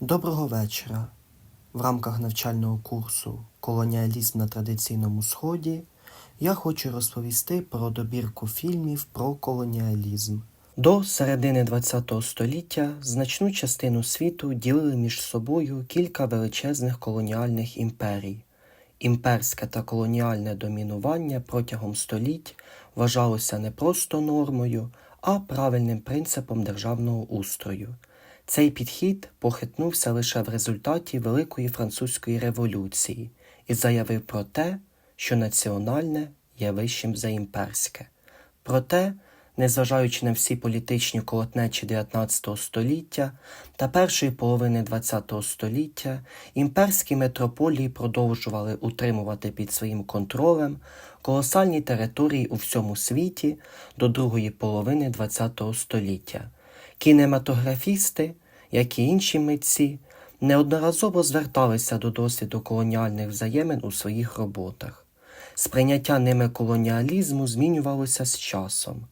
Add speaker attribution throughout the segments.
Speaker 1: Доброго вечора. В рамках навчального курсу Колоніалізм на традиційному сході я хочу розповісти про добірку фільмів про колоніалізм. До середини ХХ століття значну частину світу ділили між собою кілька величезних колоніальних імперій. Імперське та колоніальне домінування протягом століть вважалося не просто нормою, а правильним принципом державного устрою. Цей підхід похитнувся лише в результаті Великої Французької революції і заявив про те, що національне є вищим за імперське. Проте, незважаючи на всі політичні колотнечі 19 століття та першої половини 20 століття, імперські метрополії продовжували утримувати під своїм контролем колосальні території у всьому світі до другої половини 20 століття. Кінематографісти, як і інші митці, неодноразово зверталися до досвіду колоніальних взаємин у своїх роботах. Сприйняття ними колоніалізму змінювалося з часом.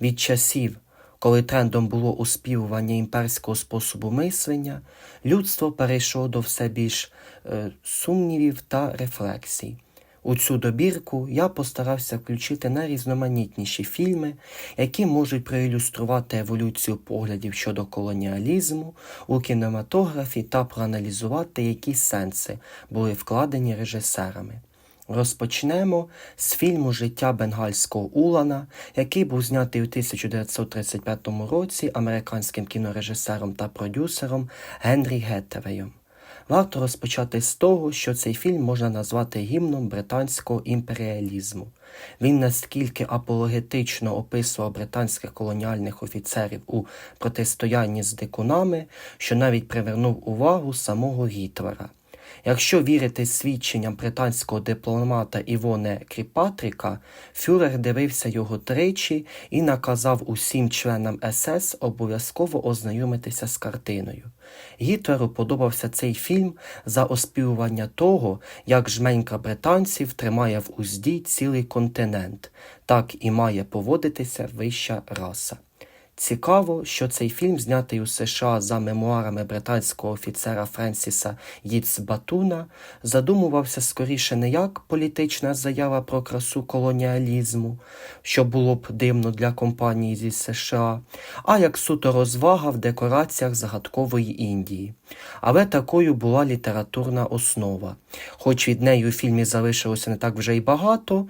Speaker 1: Від часів, коли трендом було успівування імперського способу мислення, людство перейшло до все більш е, сумнівів та рефлексій. У цю добірку я постарався включити найрізноманітніші фільми, які можуть проілюструвати еволюцію поглядів щодо колоніалізму у кінематографі та проаналізувати, які сенси були вкладені режисерами. Розпочнемо з фільму Життя бенгальського Улана, який був знятий у 1935 році американським кінорежисером та продюсером Генрі Геттевеєм. Варто розпочати з того, що цей фільм можна назвати гімном британського імперіалізму. Він наскільки апологетично описував британських колоніальних офіцерів у протистоянні з дикунами, що навіть привернув увагу самого Гітлера. Якщо вірити свідченням британського дипломата Івоне Кріпатріка, фюрер дивився його тричі і наказав усім членам СС обов'язково ознайомитися з картиною. Гітлеру подобався цей фільм за оспівування того, як жменька британців тримає в узді цілий континент, так і має поводитися вища раса. Цікаво, що цей фільм знятий у США за мемуарами британського офіцера Френсіса Їцбатуна, задумувався скоріше не як політична заява про красу колоніалізму, що було б дивно для компанії зі США, а як суто розвага в декораціях загадкової Індії. Але такою була літературна основа. Хоч від неї у фільмі залишилося не так вже й багато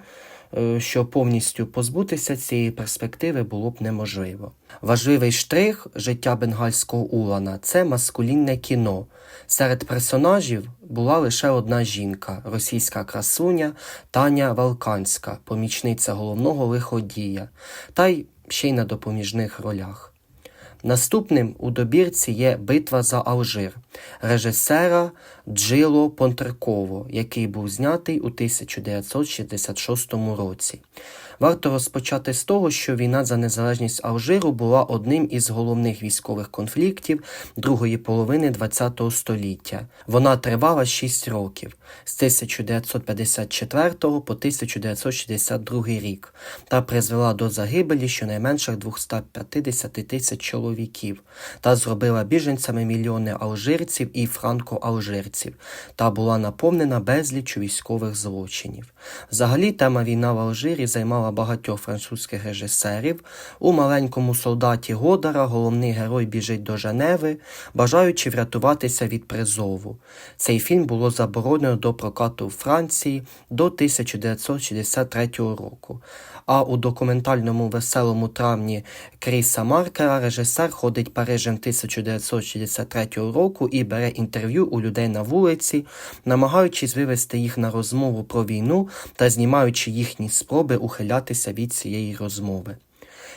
Speaker 1: що повністю позбутися цієї перспективи було б неможливо. Важливий штрих життя бенгальського Улана це маскулінне кіно. Серед персонажів була лише одна жінка російська красуня Таня Валканська, помічниця головного лиходія, та й ще й на допоміжних ролях. Наступним у добірці є Битва за Алжир режисера Джило Понтерково, який був знятий у 1966 році. Варто розпочати з того, що війна за незалежність Алжиру була одним із головних військових конфліктів другої половини ХХ століття. Вона тривала 6 років з 1954 по 1962 рік та призвела до загибелі щонайменше 250 тисяч чоловіків та зробила біженцями мільйони алжирців і франко-алжирців та була наповнена безліччю військових злочинів. Взагалі, тема війна в Алжирі займала багатьох французьких режисерів. У маленькому солдаті Годара головний герой біжить до Женеви, бажаючи врятуватися від призову. Цей фільм було заборонено до прокату у Франції до 1963 року. А у документальному веселому травні Кріса Маркера режисер ходить Парижем 1963 року і бере інтерв'ю у людей на вулиці, намагаючись вивести їх на розмову про війну та знімаючи їхні спроби ухилятися від цієї розмови.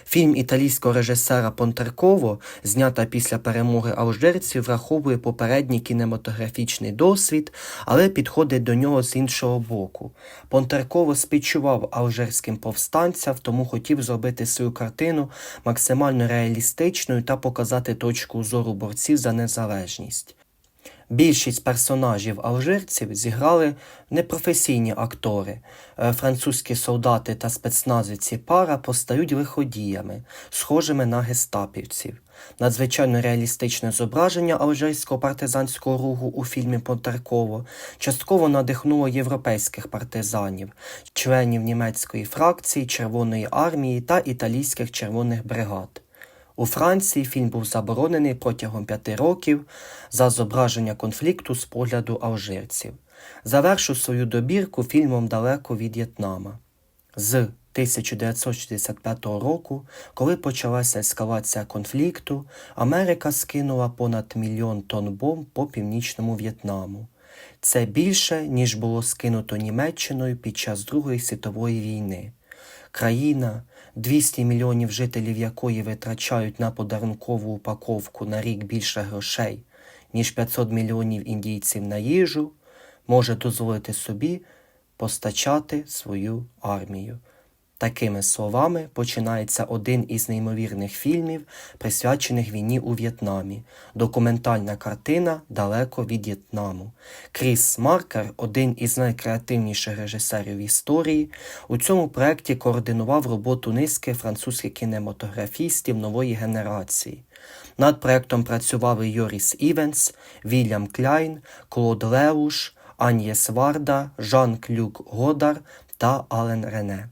Speaker 1: Фільм італійського режисера Понтерково, знята після перемоги алжирців, враховує попередній кінематографічний досвід, але підходить до нього з іншого боку. Понтерково співчував алжирським повстанцям, тому хотів зробити свою картину максимально реалістичною та показати точку зору борців за незалежність. Більшість персонажів алжирців зіграли непрофесійні актори. Е, Французькі солдати та спецназівці пара постають лиходіями, схожими на гестапівців. Надзвичайно реалістичне зображення алжирського партизанського руху у фільмі Понтерково частково надихнуло європейських партизанів, членів німецької фракції Червоної армії та італійських червоних бригад. У Франції фільм був заборонений протягом п'яти років за зображення конфлікту з погляду алжирців. Завершу свою добірку фільмом Далеко від В'єтнама. З 1965 року, коли почалася ескалація конфлікту, Америка скинула понад мільйон тонн бомб по північному В'єтнаму. Це більше, ніж було скинуто Німеччиною під час Другої світової війни. Країна, 200 мільйонів жителів якої витрачають на подарункову упаковку на рік більше грошей, ніж 500 мільйонів індійців на їжу, може дозволити собі постачати свою армію. Такими словами починається один із неймовірних фільмів, присвячених війні у В'єтнамі, документальна картина Далеко від В'єтнаму. Кріс Маркер, один із найкреативніших режисерів історії, у цьому проєкті координував роботу низки французьких кінематографістів нової генерації. Над проєктом працювали Йоріс Івенс, Вільям Кляйн, Клод Леуш, Аньєс Варда, Жан-Клюк Годар та Ален Рене.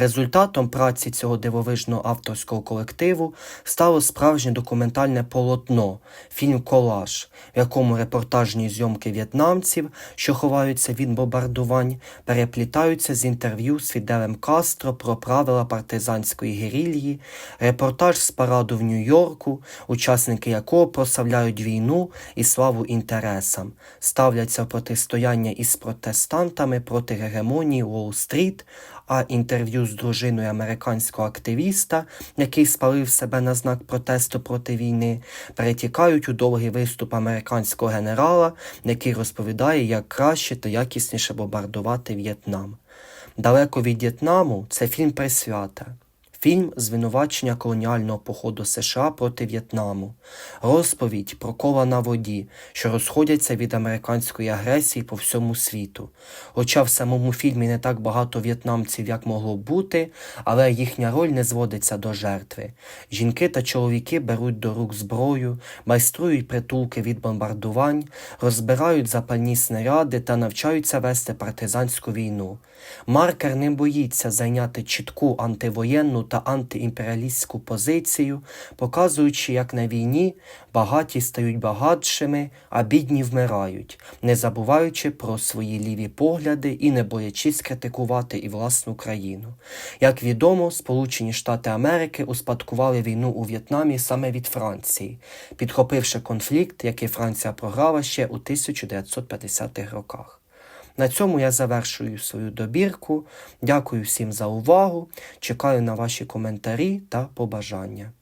Speaker 1: Результатом праці цього дивовижного авторського колективу стало справжнє документальне полотно, фільм Колаж, в якому репортажні зйомки в'єтнамців, що ховаються від бомбардувань, переплітаються з інтерв'ю з Фіделем Кастро про правила партизанської герільї, репортаж з параду в Нью-Йорку, учасники якого прославляють війну і славу інтересам, ставляться протистояння із протестантами проти гегемонії Уолл-стріт, а інтерв'ю з дружиною американського активіста, який спалив себе на знак протесту проти війни, перетікають у довгий виступ американського генерала, який розповідає, як краще та якісніше бомбардувати В'єтнам. Далеко від В'єтнаму це фільм присвята. Фільм звинувачення колоніального походу США проти В'єтнаму, розповідь про кола на воді, що розходяться від американської агресії по всьому світу. Хоча в самому фільмі не так багато в'єтнамців, як могло бути, але їхня роль не зводиться до жертви. Жінки та чоловіки беруть до рук зброю, майструють притулки від бомбардувань, розбирають запальні снаряди та навчаються вести партизанську війну. Маркер не боїться зайняти чітку антивоєнну та антиімперіалістську позицію, показуючи, як на війні багаті стають багатшими, а бідні вмирають, не забуваючи про свої ліві погляди і не боячись критикувати і власну країну. Як відомо, Сполучені Штати Америки успадкували війну у В'єтнамі саме від Франції, підхопивши конфлікт, який Франція програла ще у 1950-х роках. На цьому я завершую свою добірку. Дякую всім за увагу. Чекаю на ваші коментарі та побажання.